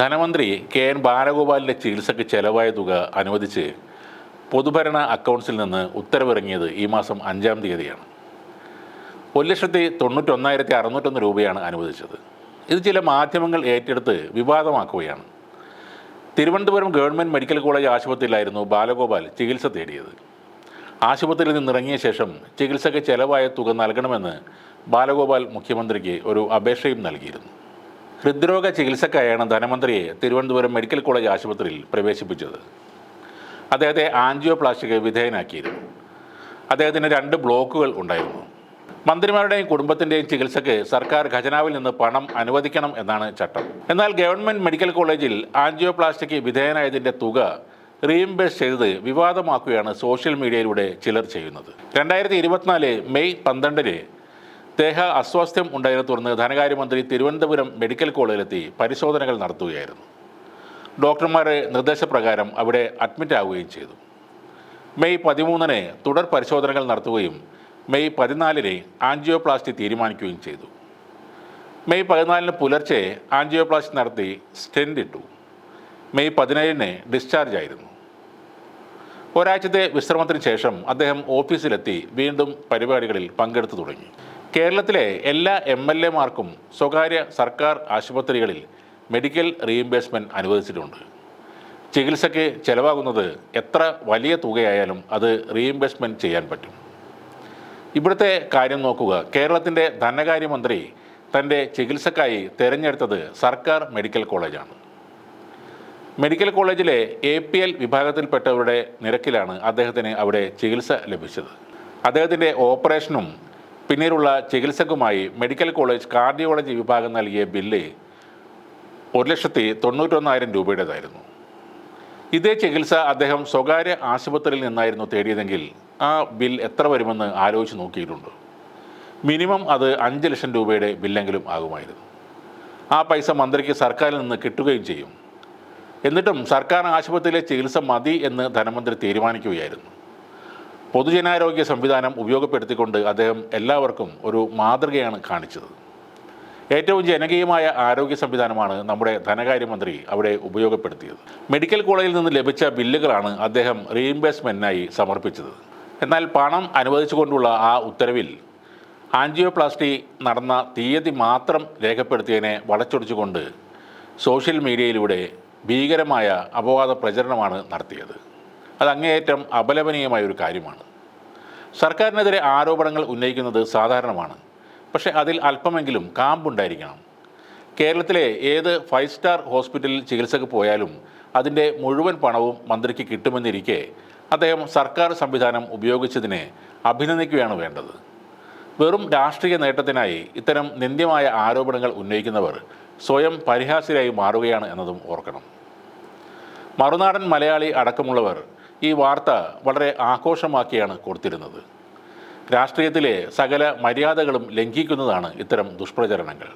ധനമന്ത്രി K N ബാലഗോപാലിന്റെ ചികിത്സയ്ക്ക് ചെലവായ തുക അനുവദിച്ച് പൊതുഭരണ അക്കൗണ്ട്സിൽ നിന്ന് ഉത്തരവിറങ്ങിയത് ഈ മാസം അഞ്ചാം തീയതിയാണ്. ഒരു ലക്ഷത്തി തൊണ്ണൂറ്റൊന്നായിരത്തി അറുന്നൂറ്റൊന്ന് രൂപയാണ് അനുവദിച്ചത്. ഇത് ചില മാധ്യമങ്ങൾ ഏറ്റെടുത്ത് വിവാദമാക്കുകയാണ്. തിരുവനന്തപുരം ഗവൺമെന്റ് മെഡിക്കൽ കോളേജ് ആശുപത്രിയിലായിരുന്നു ബാലഗോപാൽ ചികിത്സ തേടിയത്. ആശുപത്രിയിൽ നിന്നിറങ്ങിയ ശേഷം ചികിത്സയ്ക്ക് ചെലവായ തുക നൽകണമെന്ന് ബാലഗോപാൽ മുഖ്യമന്ത്രിക്ക് ഒരു അപേക്ഷയും നൽകിയിരുന്നു. ഹൃദ്രോഗ ചികിത്സക്കായാണ് ധനമന്ത്രിയെ തിരുവനന്തപുരം മെഡിക്കൽ കോളേജ് ആശുപത്രിയിൽ പ്രവേശിപ്പിച്ചത്. അദ്ദേഹത്തെ ആൻജിയോപ്ലാസ്റ്റിക് വിധേയനാക്കിയിരുന്നു. അദ്ദേഹത്തിന് രണ്ട് ബ്ലോക്കുകൾ ഉണ്ടായിരുന്നു. മന്ത്രിമാരുടെയും കുടുംബത്തിന്റെയും ചികിത്സയ്ക്ക് സർക്കാർ ഖജനാവിൽ നിന്ന് പണം അനുവദിക്കണം എന്നാണ് ചട്ടം. എന്നാൽ ഗവൺമെന്റ് മെഡിക്കൽ കോളേജിൽ ആൻജിയോപ്ലാസ്റ്റിക് വിധേയനായതിന്റെ തുക റീഇംബേഴ്സ് ചെയ്തത് വിവാദമാക്കുകയാണ് സോഷ്യൽ മീഡിയയിലൂടെ ചിലർ ചെയ്യുന്നത്. രണ്ടായിരത്തി ഇരുപത്തിനാല് മെയ് പന്ത്രണ്ടിന് ദേഹ അസ്വാസ്ഥ്യം ഉണ്ടായതിനെ തുടർന്ന് ധനകാര്യമന്ത്രി തിരുവനന്തപുരം മെഡിക്കൽ കോളേജിലെത്തി പരിശോധനകൾ നടത്തുകയായിരുന്നു. ഡോക്ടർമാരെ നിർദ്ദേശപ്രകാരം അവിടെ അഡ്മിറ്റ് ആവുകയും ചെയ്തു. മെയ് പതിമൂന്നിന് തുടർ പരിശോധനകൾ നടത്തുകയും മെയ് പതിനാലിന് ആൻജിയോപ്ലാസ്റ്റി തീരുമാനിക്കുകയും ചെയ്തു. മെയ് പതിനാലിന് പുലർച്ചെ ആൻജിയോപ്ലാസ്റ്റി നടത്തി സ്റ്റെൻഡ് ഇട്ടു. മെയ് പതിനേഴിന് ഡിസ്ചാർജ് ആയിരുന്നു. ഒരാഴ്ചത്തെ വിശ്രമത്തിന് ശേഷം അദ്ദേഹം ഓഫീസിലെത്തി വീണ്ടും പരിപാടികളിൽ പങ്കെടുത്തു തുടങ്ങി. കേരളത്തിലെ എല്ലാ എം എൽ എമാർക്കും സ്വകാര്യ സർക്കാർ ആശുപത്രികളിൽ മെഡിക്കൽ റീഇംബേഴ്സ്മെന്റ് അനുവദിച്ചിട്ടുണ്ട്. ചികിത്സയ്ക്ക് ചിലവാകുന്നത് എത്ര വലിയ തുകയായാലും അത് റീഇംബേഴ്സ്മെന്റ് ചെയ്യാൻ പറ്റും. ഇവിടുത്തെ കാര്യം നോക്കുക. കേരളത്തിന്റെ ധനകാര്യമന്ത്രി തന്റെ ചികിത്സക്കായി തിരഞ്ഞെടുത്തത് സർക്കാർ മെഡിക്കൽ കോളേജാണ്. മെഡിക്കൽ കോളേജിലെ എ പി എൽ വിഭാഗത്തിൽപ്പെട്ടവരുടെ നിരക്കിലാണ് അദ്ദേഹത്തിന് അവിടെ ചികിത്സ ലഭിച്ചത്. അദ്ദേഹത്തിന്റെ ഓപ്പറേഷനും പിന്നീടുള്ള ചികിത്സക്കുമായി മെഡിക്കൽ കോളേജ് കാർഡിയോളജി വിഭാഗം നൽകിയ ബില്ല് ഒരു ലക്ഷത്തി തൊണ്ണൂറ്റൊന്നായിരം രൂപയുടേതായിരുന്നു. ഇതേ ചികിത്സ അദ്ദേഹം സ്വകാര്യ ആശുപത്രിയിൽ നിന്നായിരുന്നു തേടിയതെങ്കിൽ ആ ബിൽ എത്ര വരുമെന്ന് ആലോചിച്ച് നോക്കിയിട്ടുണ്ട്. മിനിമം അത് അഞ്ച് ലക്ഷം രൂപയുടെ ബില്ലെങ്കിലും ആകുമായിരുന്നു. ആ പൈസ മന്ത്രിക്ക് സർക്കാരിൽ നിന്ന് കിട്ടുകയും ചെയ്യും. എന്നിട്ടും സർക്കാർ ആശുപത്രിയിലെ ചികിത്സ മതി എന്ന് ധനമന്ത്രി തീരുമാനിക്കുകയായിരുന്നു. പൊതുജനാരോഗ്യ സംവിധാനം ഉപയോഗപ്പെടുത്തിക്കൊണ്ട് അദ്ദേഹം എല്ലാവർക്കും ഒരു മാതൃകയാണ് കാണിച്ചത്. ഏറ്റവും ജനകീയമായ ആരോഗ്യ സംവിധാനമാണ് നമ്മുടെ ധനകാര്യമന്ത്രി അവിടെ ഉപയോഗപ്പെടുത്തിയത്. മെഡിക്കൽ കോളേജിൽ നിന്ന് ലഭിച്ച ബില്ലുകളാണ് അദ്ദേഹം റീഇംബേഴ്സ്മെന്റിനായി സമർപ്പിച്ചത്. എന്നാൽ പണം അനുവദിച്ചുകൊണ്ടുള്ള ആ ഉത്തരവിൽ ആൻജിയോപ്ലാസ്റ്റി നടന്ന തീയതി മാത്രം രേഖപ്പെടുത്തിയതിനെ വളച്ചൊടിച്ചുകൊണ്ട് സോഷ്യൽ മീഡിയയിലൂടെ ഭീകരമായ അപവാദ പ്രചരണമാണ് നടത്തിയത്. അത് അങ്ങേയറ്റം അപലപനീയമായ ഒരു കാര്യമാണ്. സർക്കാരിനെതിരെ ആരോപണങ്ങൾ ഉന്നയിക്കുന്നത് സാധാരണമാണ്. പക്ഷേ അതിൽ അല്പമെങ്കിലും കാമ്പുണ്ടായിരിക്കണം. കേരളത്തിലെ ഏത് ഫൈവ് സ്റ്റാർ ഹോസ്പിറ്റലിൽ ചികിത്സക്ക് പോയാലും അതിന്റെ മുഴുവൻ പണവും മന്ത്രിക്ക് കിട്ടുമെന്നിരിക്കെ അദ്ദേഹം സർക്കാർ സംവിധാനം ഉപയോഗിച്ചതിനെ അഭിനന്ദിക്കുകയാണ് വേണ്ടത്. വെറും രാഷ്ട്രീയ നേട്ടത്തിനായി ഇത്തരം നിന്ദ്യമായ ആരോപണങ്ങൾ ഉന്നയിക്കുന്നവർ സ്വയം പരിഹാസ്യരായി മാറുകയാണ് എന്നതും ഓർക്കണം. മറുനാടൻ മലയാളി അടക്കമുള്ളവർ ഈ വാർത്ത വളരെ ആഘോഷമാക്കിയാണ് കൊടുത്തിരുന്നത്. രാഷ്ട്രീയത്തിലെ സകല മര്യാദകളും ലംഘിക്കുന്നതാണ് ഇത്തരം ദുഷ്പ്രചരണങ്ങൾ.